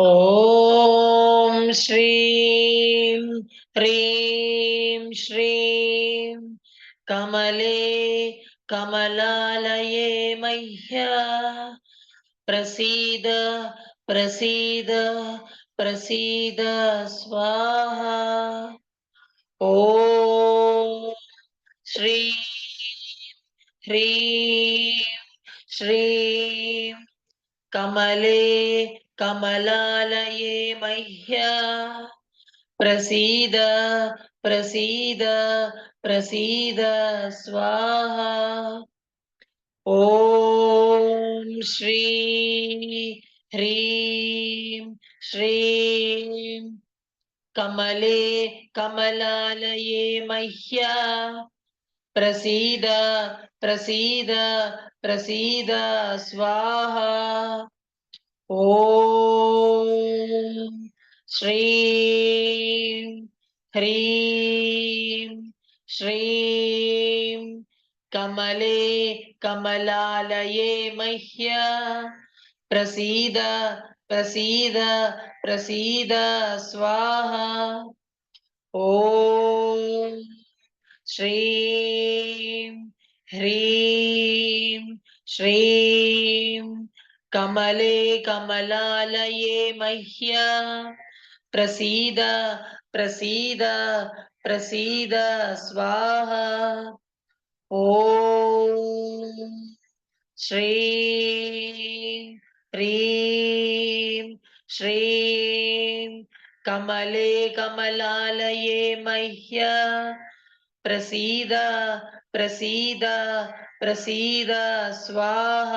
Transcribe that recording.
ॐ श्रीं, ह्रीं, श्रीं। कमले कमलालये मह्य। प्रसीद प्रसीद प्रसीद स्वाहा। ॐ श्रीं, ह्रीं, श्रीं। కమలే కమలాలయే మహ్యా. ప్రసీద ప్రసీద ప్రసీద స్వాహ. ఓం శ్రీ హ్రీం శ్రీం. కమలే కమలాలయే మహ్యా. ప్రసీద ప్రసీద ప్రసీద స్వాహ. ఓం శ్రీం హ్రీం శ్రీం కమలే కమలాలయే మహ్య. ప్రసీద ప్రసీద ప్రసీద స్వాహ. ఓం శ్రీం హ్రీం శ్రీం కమలే కమలాలయే మహ్య. ప్రసీద ప్రసీద ప్రసీద స్వాహ. ఓ శ్రీ హ్రీం శ్రీం కమలే కమలాలయే మహ్య. ప్రసీద ప్రసీద ప్రసీద స్వాహ.